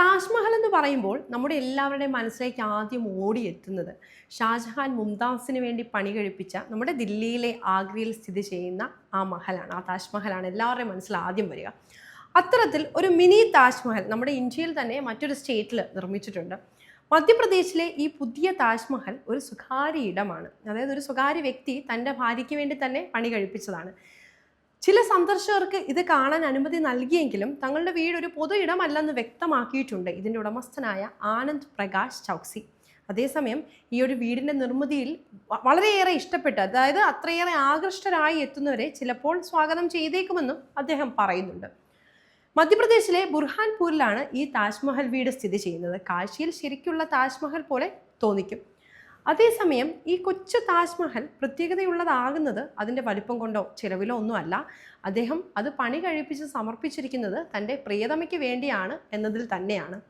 താജ്മഹൽ എന്ന് പറയുമ്പോൾ നമ്മുടെ എല്ലാവരുടെയും മനസ്സിലേക്ക് ആദ്യം ഓടിയെത്തുന്നത്. ഷാജഹാൻ മുംതാസിന് വേണ്ടി പണി കഴിപ്പിച്ച നമ്മുടെ ദില്ലിയിലെ ആഗ്രയിൽ സ്ഥിതി ചെയ്യുന്ന ആ മഹലാണ് ആ താജ്മഹലാണ് എല്ലാവരുടെയും മനസ്സിൽ ആദ്യം വരിക. അത്തരത്തിൽ ഒരു മിനി താജ്മഹൽ നമ്മുടെ ഇന്ത്യയിൽ തന്നെ മറ്റൊരു സ്റ്റേറ്റിൽ നിർമ്മിച്ചിട്ടുണ്ട്. മധ്യപ്രദേശിലെ ഈ പുതിയ താജ്മഹൽ ഒരു സ്വകാര്യ ഇടമാണ്. അതായത് ഒരു സ്വകാര്യ വ്യക്തി തന്റെ ഭാര്യയ്ക്ക് വേണ്ടി തന്നെ പണി കഴിപ്പിച്ചതാണ്. ചില സന്ദർശകർക്ക് ഇത് കാണാൻ അനുമതി നൽകിയെങ്കിലും തങ്ങളുടെ വീട് ഒരു പൊതു ഇടമല്ലെന്ന് വ്യക്തമാക്കിയിട്ടുണ്ട് ഇതിന്റെ ഉടമസ്ഥനായ ആനന്ദ് പ്രകാശ് ചൗക്സി. അതേസമയം ഈ ഒരു വീടിന്റെ നിർമ്മിതിയിൽ വളരെയേറെ ഇഷ്ടപ്പെട്ട് അതായത് അത്രയേറെ ആകൃഷ്ടരായി എത്തുന്നവരെ ചിലപ്പോൾ സ്വാഗതം ചെയ്തേക്കുമെന്നും അദ്ദേഹം പറയുന്നുണ്ട്. മധ്യപ്രദേശിലെ ബുർഹാൻപൂരിലാണ് ഈ താജ്മഹൽ വീട് സ്ഥിതി ചെയ്യുന്നത്. കാശിയിൽ ശരിക്കുള്ള താജ്മഹൽ പോലെ തോന്നിക്കും. അതേസമയം ഈ കൊച്ചു താജ്മഹൽ പ്രത്യേകതയുള്ളതാകുന്നത് അതിന്റെ വലിപ്പം കൊണ്ടോ ചിലവിലോ ഒന്നുമല്ല. അദ്ദേഹം അത് പണി കഴിപ്പിച്ച് സമർപ്പിച്ചിരിക്കുന്നത് തന്റെ പ്രിയതമയ്ക്ക് വേണ്ടിയാണ് എന്നതിൽ തന്നെയാണ്.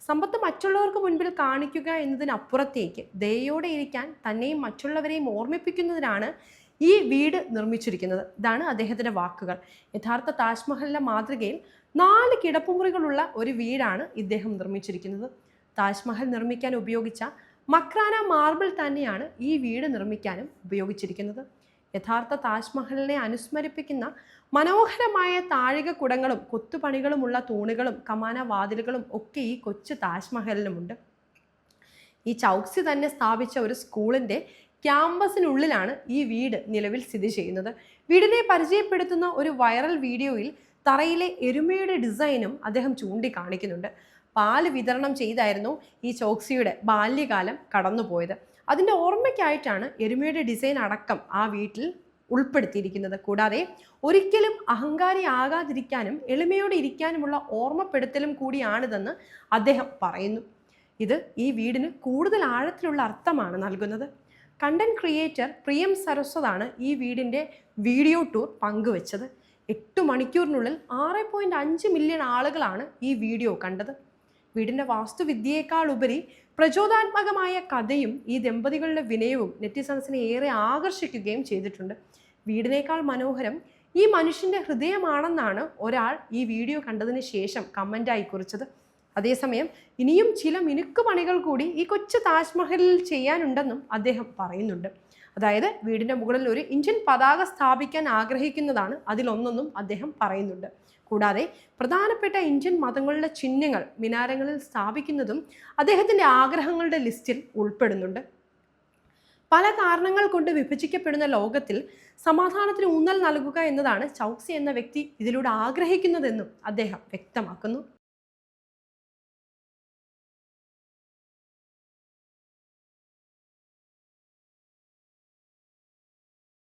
സമ്പത്ത് മറ്റുള്ളവർക്ക് മുൻപിൽ കാണിക്കുക എന്നതിനപ്പുറത്തേക്ക് ദയോടെ ഇരിക്കാൻ തന്നെയും മറ്റുള്ളവരെയും ഓർമ്മിപ്പിക്കുന്നതിനാണ് ഈ വീട് നിർമ്മിച്ചിരിക്കുന്നത്. ഇതാണ് അദ്ദേഹത്തിന്റെ വാക്കുകൾ. യഥാർത്ഥ താജ്മഹലിന്റെ മാതൃകയിൽ നാല് കിടപ്പുമുറികളുള്ള ഒരു വീടാണ് ഇദ്ദേഹം നിർമ്മിച്ചിരിക്കുന്നത്. താജ്മഹൽ നിർമ്മിക്കാൻ ഉപയോഗിച്ച മക്രാന മാർബിൾ തന്നെയാണ് ഈ വീട് നിർമ്മിക്കാനും ഉപയോഗിച്ചിരിക്കുന്നത്. യഥാർത്ഥ താജ്മഹലിനെ അനുസ്മരിപ്പിക്കുന്ന മനോഹരമായ താഴിക കുടങ്ങളും കൊത്തുപണികളുമുള്ള തൂണുകളും കമാന വാതിലുകളും ഒക്കെ ഈ കൊച്ചു താജ്മഹലിനുമുണ്ട്. ഈ ചൗക്സി തന്നെ സ്ഥാപിച്ച ഒരു സ്കൂളിന്റെ ക്യാമ്പസിനുള്ളിലാണ് ഈ വീട് നിലവിൽ സ്ഥിതി ചെയ്യുന്നത്. വീടിനെ പരിചയപ്പെടുത്തുന്ന ഒരു വൈറൽ വീഡിയോയിൽ തറയിലെ എരുമയുടെ ഡിസൈനും അദ്ദേഹം ചൂണ്ടിക്കാണിക്കുന്നുണ്ട്. പാൽ വിതരണം ചെയ്തായിരുന്നു ഈ ചോക്സിയുടെ ബാല്യകാലം കടന്നുപോയത്. അതിന്റെ ഓർമ്മയ്ക്കായിട്ടാണ് എരുമയുടെ ഡിസൈൻ അടക്കം ആ വീട്ടിൽ ഉൾപ്പെടുത്തിയിരിക്കുന്നത്. കൂടാതെ ഒരിക്കലും അഹങ്കാരി ആകാതിരിക്കാനും എളിമയോടെ ഇരിക്കാനുമുള്ള ഓർമ്മപ്പെടുത്തലും കൂടിയാണിതെന്ന് അദ്ദേഹം പറയുന്നു. ഇത് ഈ വീടിന് കൂടുതൽ ആഴത്തിലുള്ള അർത്ഥമാണ് നൽകുന്നത്. കണ്ടന്റ് ക്രിയേറ്റർ പ്രിയം സരസ്വതാണ് ഈ വീടിന്റെ വീഡിയോ ടൂർ പങ്കുവച്ചത്. എട്ട് മണിക്കൂറിനുള്ളിൽ ആറ് പോയിന്റ് അഞ്ച് മില്യൺ ആളുകളാണ് ഈ വീഡിയോ കണ്ടത്. വീടിന്റെ വാസ്തുവിദ്യയേക്കാൾ ഉപരി പ്രചോദാത്മകമായ കഥയും ഈ ദമ്പതികളുടെ വിനയവും നെറ്റിസൺസിനെ ഏറെ ആകർഷിക്കുകയും ചെയ്തിട്ടുണ്ട്. വീടിനേക്കാൾ മനോഹരം ഈ മനുഷ്യന്റെ ഹൃദയമാണെന്നാണ് ഒരാൾ ഈ വീഡിയോ കണ്ടതിന് ശേഷം കമന്റായി കുറിച്ചത്. അതേസമയം ഇനിയും ചില മിനുക്ക് പണികൾ കൂടി ഈ കൊച്ചു താജ്മഹലിൽ ചെയ്യാനുണ്ടെന്നും അദ്ദേഹം പറയുന്നുണ്ട്. അതായത് വീടിന്റെ മുകളിൽ ഒരു ഇന്ത്യൻ പതാക സ്ഥാപിക്കാൻ ആഗ്രഹിക്കുന്നതാണ് അതിലൊന്നെന്നും അദ്ദേഹം പറയുന്നുണ്ട്. കൂടാതെ പ്രധാനപ്പെട്ട ഇന്ത്യൻ മതങ്ങളുടെ ചിഹ്നങ്ങൾ മിനാരങ്ങളിൽ സ്ഥാപിക്കുന്നതും അദ്ദേഹത്തിന്റെ ആഗ്രഹങ്ങളുടെ ലിസ്റ്റിൽ ഉൾപ്പെടുന്നുണ്ട്. പല കാരണങ്ങൾ കൊണ്ട് വിഭജിക്കപ്പെടുന്ന ലോകത്തിൽ സമാധാനത്തിന് ഊന്നൽ നൽകുക എന്നതാണ് ചൗക്സി എന്ന വ്യക്തി ഇതിലൂടെ ആഗ്രഹിക്കുന്നതെന്നും അദ്ദേഹം വ്യക്തമാക്കുന്നു.